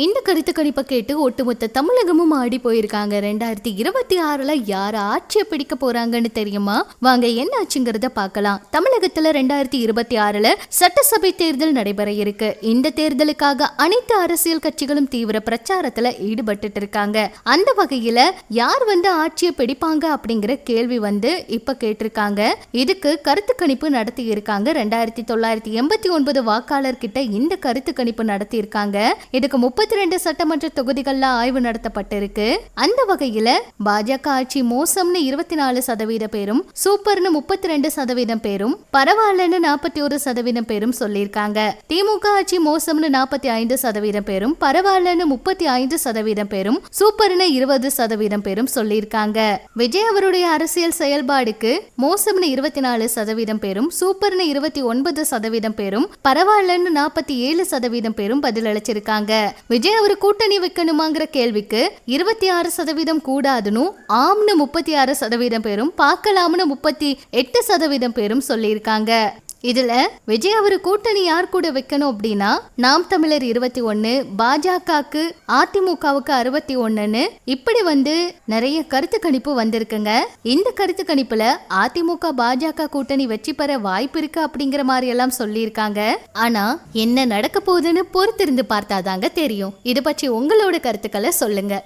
இந்த கருத்து கணிப்பை கேட்டு ஒட்டுமொத்த தமிழகமும் ஆடி போயிருக்காங்க. ரெண்டாயிரத்தி இருபத்தி ஆறுல யார் ஆட்சியை பிடிக்க போறாங்கன்னு தெரியுமா? வாங்க என்ன ஆச்சுங்கிறத பார்க்கலாம். தமிழகத்துல ரெண்டாயிரத்தி இருபத்தி ஆறுல சட்டசபை தேர்தல் நடைபெற இருக்கு. இந்த தேர்தலுக்காக அனைத்து அரசியல் கட்சிகளும் தீவிர பிரச்சாரத்துல ஈடுபட்டுட்டு இருக்காங்க. அந்த வகையில யார் வந்து ஆட்சியை பிடிப்பாங்க அப்படிங்கிற கேள்வி வந்து இப்ப கேட்டிருக்காங்க. இதுக்கு கருத்து கணிப்பு நடத்தி இருக்காங்க. ரெண்டாயிரத்தி தொள்ளாயிரத்தி எண்பத்தி ஒன்பது வாக்காளர் கிட்ட இந்த கருத்து கணிப்பு நடத்தி இருக்காங்க. இதுக்கு முப்பத்தி இருபத்தி ரெண்டு சட்டமன்ற தொகுதிகள்ல ஆய்வு நடத்தப்பட்டிருக்கு. அந்த வகையில பாஜக ஆட்சி மோசம்னு இருபத்தி நாலு சதவீத பேரும் சூப்பர்னு முப்பத்தி ரெண்டு சதவீதம் பேரும் பரவாயில்லன்னு நாற்பத்தி ஒரு சதவீதம் பேரும் சொல்லியிருக்காங்க. திமுக ஆட்சி மோசம்னு நாற்பத்தி ஐந்து சதவீதம் பேரும் பரவாயில்லன்னு முப்பத்தி ஐந்து சதவீதம் பேரும் சூப்பர்னு இருபது சதவீதம் பேரும் சொல்லியிருக்காங்க. விஜய் அவருடைய அரசியல் செயல்பாடுக்கு மோசம்னு இருபத்தி நாலு சதவீதம் பேரும் சூப்பர்னு இருபத்தி ஒன்பது சதவீதம் பேரும் பரவாயில்லன்னு நாற்பத்தி ஏழு சதவீதம் பேரும் பதிலளிச்சிருக்காங்க. விஜய் அவர் கூட்டணி வைக்கணுமாங்கிற கேள்விக்கு இருபத்தி ஆறு சதவீதம் கூடாதுன்னு ஆம்னு முப்பத்தி ஆறு சதவீதம் பேரும் பார்க்கலாம்னு முப்பத்தி எட்டு சதவீதம் பேரும் சொல்லியிருக்காங்க. இதுல விஜய் அவர் கூட்டணி யார் கூட வைக்கணும் அப்படின்னா நாம் தமிழர் இருபத்தி ஒன்னு பாஜகவுக்கு அதிமுகவுக்கு அறுபத்தி ஒண்ணுன்னு இப்படி வந்து நிறைய கருத்து கணிப்பு வந்திருக்குங்க. இந்த கருத்து கணிப்புல அதிமுக பாஜக கூட்டணி வெற்றி பெற வாய்ப்பு இருக்கு அப்படிங்கிற மாதிரி எல்லாம் சொல்லியிருக்காங்க. ஆனா என்ன நடக்க போகுதுன்னு பொறுத்திருந்து பார்த்தாதாங்க தெரியும். இது பற்றி உங்களோட கருத்துக்களை சொல்லுங்க.